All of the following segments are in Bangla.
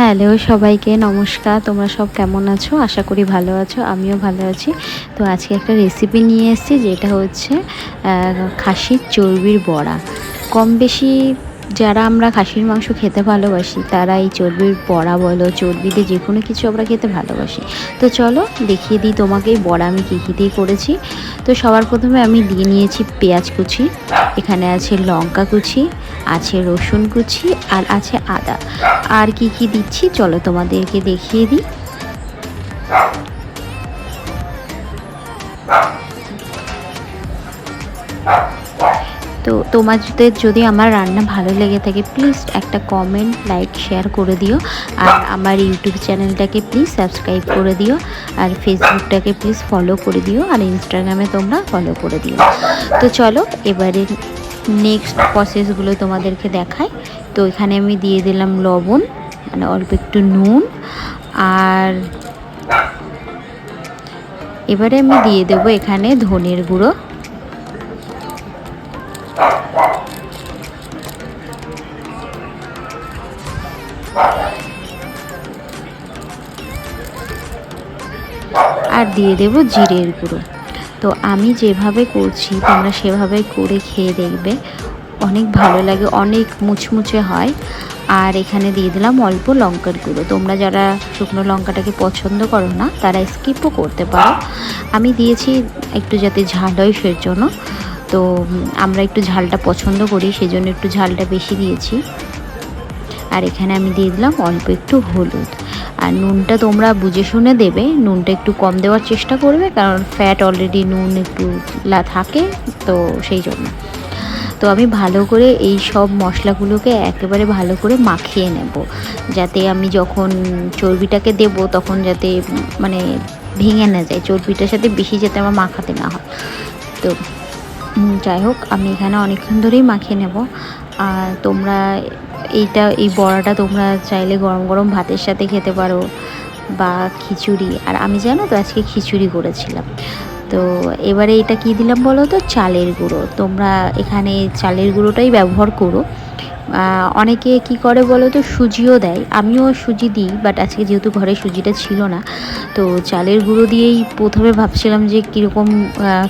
হ্যালো সবাইকে, নমস্কার। তোমরা সব কেমন আছো? আশা করি ভালো আছো, আমিও ভালো আছি। তো আজকে একটা রেসিপি নিয়ে এসেছি, যেটা হচ্ছে খাসির চর্বির বড়া। কম বেশি যারা আমরা খাসির মাংস খেতে ভালোবাসি, তারা এই চর্বির বড়া বলো, চর্বিতে যে কোনো কিছু আমরা খেতে ভালোবাসি। তো চলো দেখিয়ে দিই তোমাকে এই বড়া আমি কী কী দিয়ে করেছি। তো সবার প্রথমে আমি দিয়ে নিয়েছি পেঁয়াজ কুচি, এখানে আছে লঙ্কা কুচি, আছে রসুন কুচি, আর আছে আদা। আর কি কি দিচ্ছি, চলো তোমাদেরকে দেখিয়ে দিই। তো তোমাদের যদি আমার রান্না ভালো লেগে থাকে প্লিজ একটা কমেন্ট লাইক শেয়ার করে দিও। আর আমার ইউটিউব চ্যানেলটাকে প্লিজ সাবস্ক্রাইব করে দিও। আর ফেসবুকটাকে প্লিজ ফলো করে দিও। আর ইনস্টাগ্রামে তোমরা ফলো করে দিও। তো চলো, এবারে নেক্সট প্রসেসগুলো তোমাদেরকে দেখাই। তো এখানে আমি দিয়ে দিলাম লবণ মানে অল্প একটু নুন। আর এবারে আমি দিয়ে দেবো এখানে ধনের গুঁড়ো। আর দিয়ে দেব জিরের গুঁড়ো। তো আমি যেভাবে করছি, তোমরা সেভাবে করে খেয়ে দেখবে। অনেক ভালো লাগে, অনেক মুচমুচে হয়। আর এখানে দিয়ে দিলাম অল্প লঙ্কার গুঁড়ো। তোমরা যারা শুকনো লঙ্কাটাকে পছন্দ করো না, তারা স্কিপও করতে পারো। আমি দিয়েছি একটু যাতে ঝাল হয় সের জন্য তো আমরা একটু ঝালটা পছন্দ করি, সেজন্য একটু ঝালটা বেশি দিয়েছি। আর এখানে আমি দিয়ে দিলাম অল্প একটু হলুদ। আর নুনটা তোমরা বুঝে শুনে দেবে, নুনটা একটু কম দেওয়ার চেষ্টা করবে, কারণ ফ্যাট অলরেডি নুন একটু লা থাকে, তো সেই জন্য। তো আমি ভালো করে এই সব মশলাগুলোকে একেবারে ভালো করে মাখিয়ে নেব, যাতে আমি যখন চর্বিটাকে দেব তখন যাতে মানে ভেঙে না যায়, চর্বিটার সাথে বেশি যাতে আমার মাখাতে না হয়। তো যাই হোক, আমি এখানে অনেকক্ষণ ধরেই মাখিয়ে নেব। আর তোমরা এইটা, এই বড়াটা তোমরা চাইলে গরম গরম ভাতের সাথে খেতে পারো বা খিচুড়ি। আর আমি জানো তো আজকে খিচুড়ি করেছিলাম। তো এবারে এটা কি দিলাম বলো তো? চালের গুঁড়ো। তোমরা এখানে চালের গুঁড়োটাই ব্যবহার করো। অনেকে কি করে বলো তো? সুজিও দেয়। আমিও সুজি দিই বাট আজকে যেহেতু ঘরে সুজিটা ছিল না, তো চালের গুঁড়ো দিয়েই প্রথমে ভাবছিলাম যে কীরকম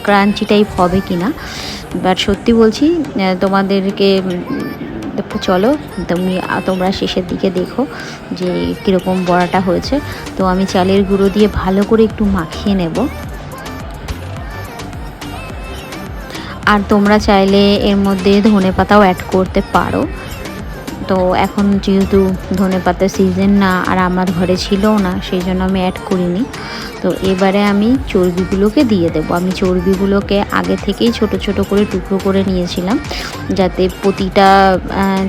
ক্রাঞ্চি টাইপ হবে কি না বাট সত্যি বলছি তোমাদেরকে চলো, তুমি তোমরা শেষের দিকে দেখো যে কীরকম বড়াটা হয়েছে। তো আমি চালের গুঁড়ো দিয়ে ভালো করে একটু মাখিয়ে নেব। আর তোমরা চাইলে এর মধ্যে ধনে পাতাও অ্যাড করতে পারো। তো এখন যেহেতু ধনে পাতার সিজন না, আর আমার ঘরে ছিলও না, সেই জন্য আমি অ্যাড করিনি। তো এবারে আমি চর্বিগুলোকে দিয়ে দেবো। আমি চর্বিগুলোকে আগে থেকেই ছোট ছোট করে টুকরো করে নিয়েছিলাম, যাতে প্রতিটা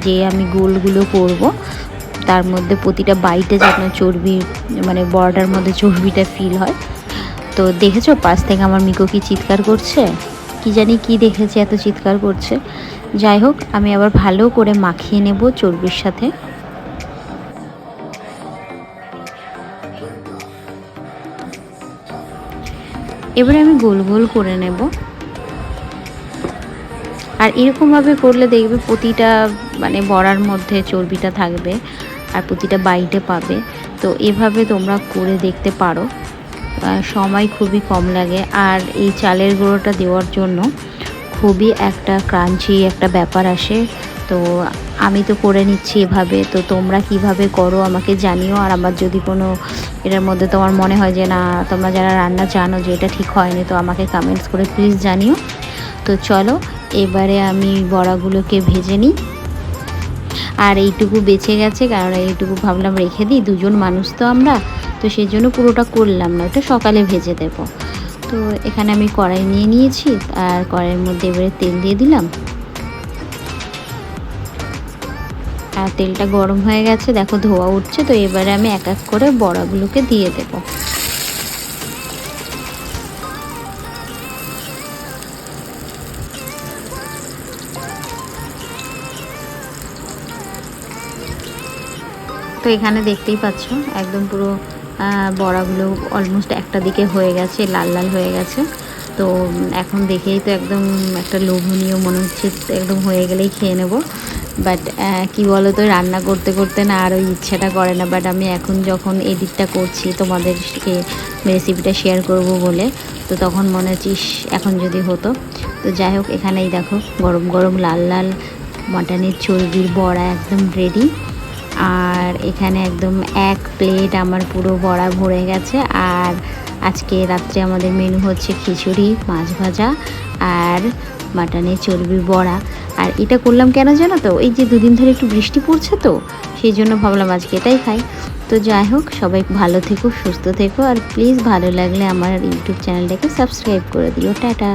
যে আমি গোলগুলো করব, তার মধ্যে প্রতিটা বাইটে যেন চর্বি মানে বর্ডার মধ্যে চর্বিটা ফিল হয়। তো দেখেছ, পাশ থেকে আমার মিকো কি চিৎকার করছে? কি জানি কি দেখেছে, এত চিৎকার করছে। যাই হোক, আমি আবার ভালো করে মাখিয়ে নেব চর্বির সাথে। এবারে আমি গোল গোল করে নেব। আর এরকমভাবে করলে দেখবে প্রতিটা মানে বড়ার মধ্যে চর্বিটা থাকবে আর প্রতিটা বাইটে পাবে। তো এভাবে তোমরা করে দেখতে পারো। সময় খুবই কম লাগে। আর এই চালের গুঁড়োটা দেওয়ার জন্য খুবই একটা ক্রাঞ্চি একটা ব্যাপার আসে। তো আমি তো করে নিচ্ছি এভাবে, তো তোমরা কীভাবে করো আমাকে জানিও। আর আমার যদি কোনো এটার মধ্যে তোমার মনে হয় যে না, তোমরা যারা রান্না জানো যে এটা ঠিক হয়নি, তো আমাকে কমেন্টস করে প্লিজ জানিও। তো চলো, এবারে আমি বড়াগুলোকে ভেজে নিই। আর এইটুকু বেঁচে গেছে, কারণ এইটুকু ভাবলাম রেখে দিই, দুজন মানুষ তো আমরা, তো সেই জন্য পুরোটা করলাম না ওটা সকালে ভেজে দেব। তো এখানে আমি কড়াই নিয়ে নিয়েছি, আর কড়াইয়ের মধ্যে এবারে তেল দিয়ে দিলাম। আর তেলটা গরম হয়ে গেছে, দেখো ধোয়া উঠছে, তো এবারে আমি এক এক করে বড়াগুলোকে দিয়ে দেবো। তো এখানে দেখতেই পাচ্ছ, একদম পুরো বড়াগুলো অলমোস্ট একটা দিকে হয়ে গেছে, লাল লাল হয়ে গেছে। তো এখন দেখেই তো একদম একটা লোভনীয় মনে হচ্ছে, একদম হয়ে গেলেই খেয়ে নেব। বাট কি বলো তো রান্না করতে করতে না আর ওই ইচ্ছাটা করে না। বাট আমি এখন যখন এডিটটা করছি, তোমাদেরকে রেসিপিটা শেয়ার করব বলে, তো তখন মনে হচ্ছে এখন যদি হতো। তো যাই হোক, এখানেই দেখো, গরম গরম লাল লাল মটনের চর্বির বড়া একদম রেডি আর এখানে একদম এক প্লেট আমার পুরো বড়া ভরে গেছে। আর আজকে রাত্রে আমাদের মেনু হচ্ছে খিচুড়ি, মাছ ভাজা আর মাটনের চর্বির বড়া। আর এটা করলাম কেন জানো তো? এই যে দুদিন ধরে একটু বৃষ্টি পড়ছে তো, সেই জন্য ভাবলাম আজকে এটাই খাই। তো যাই হোক, সবাই ভালো থেকো, সুস্থ থেকো, আর প্লিজ ভালো লাগলে আমার ইউটিউব চ্যানেলটাকে সাবস্ক্রাইব করে দিও। টাটা!